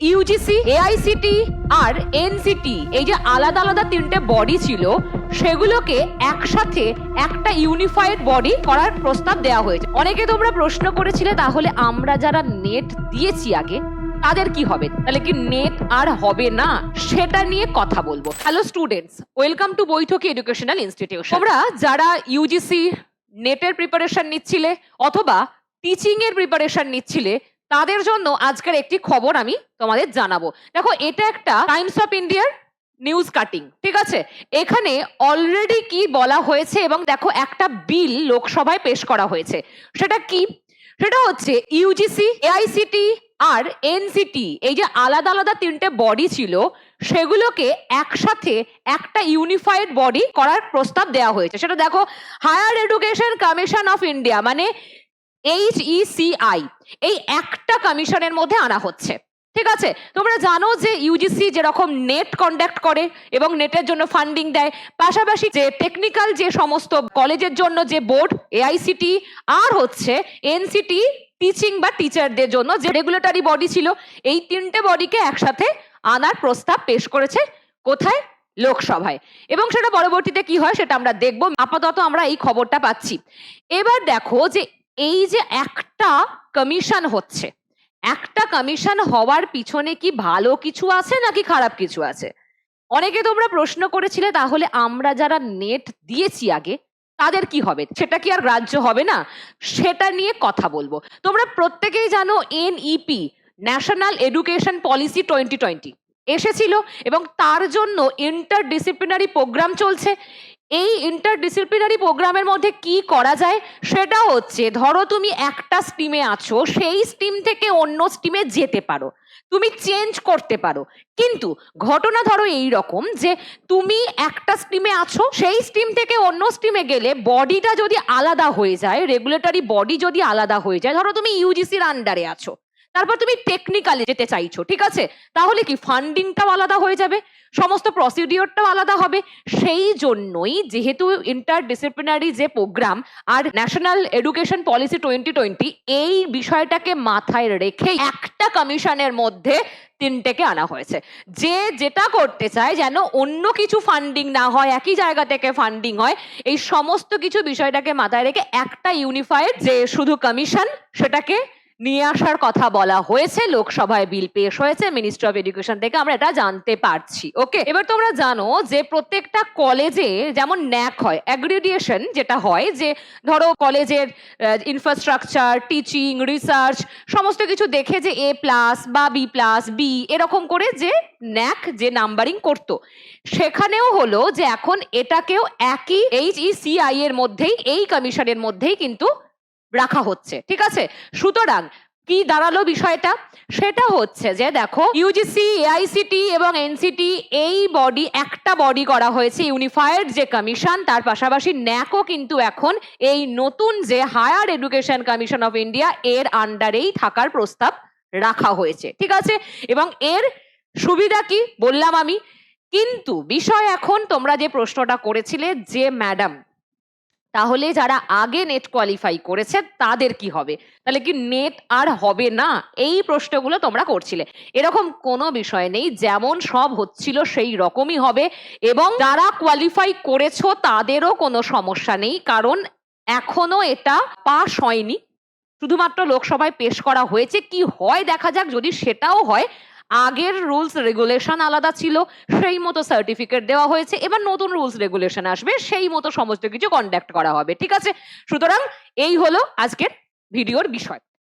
UGC AICTE আর NCT এই যে আলাদা আলাদা তিনটে বডি ছিল, সেগুলোকে একসাথে একটা ইউনিফাইড বডি করার প্রস্তাব দেওয়া হয়েছে। অনেকে তোমরা প্রশ্ন করেছিলে, তাহলে আমরা যারা নেট দিয়েছি আগে, তাদের কি হবে? তাহলে কি নেট আর হবে না? সেটা নিয়ে কথা বলব। Hello students welcome to Baithaki educational institution তোমরা যারা ইউজিসি নেটের প্রিপারেশন নিচ্ছিলে, অথবা টিচিং এর প্রিপারেশন নিচ্ছিলে তাদের জন্য আজকের একটি খবর আমি তোমাদের জানাব। দেখো, এটা একটা টাইমস অফ ইন্ডিয়ার নিউজ কাটিং, ঠিক আছে? এখানে অলরেডি কি বলা হয়েছে এবং দেখো, একটা বিল লোকসভায় পেশ করা হয়েছে। সেটা কি? সেটা হচ্ছে ইউজিসি এআইসিটি আর এনসিটি এই যে আলাদা আলাদা তিনটে বডি ছিল, সেগুলোকে একসাথে একটা ইউনিফাইড বডি করার প্রস্তাব দেওয়া হয়েছে। সেটা দেখো higher education commission of India মানে এইচ ইসিআই এই একটা কমিশনের মধ্যে আনা হচ্ছে। ঠিক আছে? তোমরা জানো যে ইউজিসি যেরকম নেট কন্ডাক্ট করে এবং নেটের জন্য ফান্ডিং দেয়, পাশাপাশি যে টেকনিক্যাল যে সমস্ত কলেজের জন্য যে বোর্ড এআইসিটি আর হচ্ছে এনসিটি টিচিং বা টিচারদের জন্য যে রেগুলেটরি বডি ছিল, এই তিনটে বডিকে একসাথে আনার প্রস্তাব পেশ করেছে কোথায়? লোকসভায়। এবং সেটা পরবর্তীতে কি হয় সেটা আমরা দেখব। আপাতত আমরা এই খবরটা পাচ্ছি। এবার দেখো যে এই যে একটা কমিশন হচ্ছে, একটা কমিশন হওয়ার পিছনে কি ভালো কিছু আছে নাকি খারাপ কিছু আছে? অনেকে তোমরা প্রশ্ন করেছিলে, তাহলে আমরা যারা নেট দিয়েছি আগে, তাদের কি হবে? সেটা কি আর গ্রাহ্য হবে না? সেটা নিয়ে কথা বলব। তোমরা প্রত্যেকেই জানো NEP national education policy twenty twenty এসেছিল এবং তার জন্য ইন্টার ডিসিপ্লিনারি প্রোগ্রাম চলছে। এই ইন্টার ডিসিপ্লিনারি প্রোগ্রামের মধ্যে কি করা যায়? সেটা হচ্ছে, ধরো তুমি একটা স্টিমে আছো, সেই স্টিম থেকে অন্য স্টিমে যেতে পারো। তুমি চেঞ্জ করতে পারো। কিন্তু ঘটনা ধরো এই রকম যে, তুমি একটা স্টিমে আছো, সেই স্টিম থেকে অন্য স্টিমে গেলে বডিটা যদি আলাদা হয়ে যায় রেগুলেটরি বডি যদি আলাদা হয়ে যায়, ধরো তুমি ইউজিসির আন্ডারে আছো তারপর তুমি টেকনিক্যালি যেতে চাইছো, ঠিক আছে? তাহলে কি ফান্ডিংটাও আলাদা হয়ে যাবে, সমস্ত প্রসিডিওরটাও আলাদা হবে। সেই জন্যই যেহেতু ইন্টার ডিসিপ্লিনারি যে প্রোগ্রাম আর national education policy twenty twenty এই বিষয়টাকে মাথায় রেখে একটা কমিশনের মধ্যে তিনটেকে আনা হয়েছে। যে যেটা করতে চায় যেন অন্য কিছু ফান্ডিং না হয়, একই জায়গা থেকে ফান্ডিং হয়, এই সমস্ত কিছু বিষয়টাকে মাথায় রেখে একটা ইউনিফাইড যে শুধু কমিশন সেটাকে নিয়ে আসার কথা বলা হয়েছে, লোকসভায় বিল পেশ হয়েছে মিনিস্ট্রি অফ এডুকেশন থেকে আমরা এটা জানতে পারছি ওকে এবার তোমরা জানো যে প্রত্যেকটা কলেজে যেমন ন্যাক হয় অ্যাগ্রিডিয়েশন যেটা হয়, যে ধরো কলেজের ইনফ্রাস্ট্রাকচার টিচিং রিসার্চ সমস্ত কিছু দেখে যে এ প্লাস বা বি প্লাস বি এরকম করে যে ন্যাক, যে নাম্বারিং করতো। সেখানেও হলো যে এখন এটাকেও একই এইচ ই সিআই এর মধ্যেই, এই কমিশনের মধ্যেই কিন্তু রাখা হচ্ছে, ঠিক আছে? সুতরাং কি দাঁড়াল বিষয়টা? সেটা হচ্ছে যে দেখো ইউজিসি এআইসিটি এবং এনসিটি এই বডি একটা বডি করা হয়েছে ইউনিফাইড যে কমিশন তার পাশাপাশি ন্যাকও কিন্তু এখন এই নতুন যে higher education commission of India এর আন্ডারেই থাকার প্রস্তাব রাখা হয়েছে, ঠিক আছে? এবং এর সুবিধা কি? বললাম আমি। কিন্তু বিষয় এখন তোমরা যে প্রশ্নটা করেছিলে যে ম্যাডাম তাহলে যারা আগে নেট কোয়ালিফাই করেছে, তাদের কি হবে? তাহলে কি নেট আর হবে না? এই প্রশ্নগুলো তোমরা করছিলে। এরকম কোনো বিষয় নেই, যেমন সব হচ্ছিল সেই রকমই হবে এবং যারা কোয়ালিফাই করেছ, তাদেরও কোনো সমস্যা নেই, কারণ এখনও এটা পাশ হয়নি। শুধুমাত্র লোকসভায় পেশ করা হয়েছে। কি হয় দেখা যাক, যদি সেটাও হয় আগের রুলস রেগুলেশন আলাদা ছিল, সেই মতো সার্টিফিকেট দেওয়া হয়েছে। এবার নতুন রুলস রেগুলেশন আসবে, সেই মতো সমস্ত কিছু কন্ডাক্ট করা হবে। ঠিক আছে? সুতরাং এই হলো আজকের ভিডিওর বিষয়।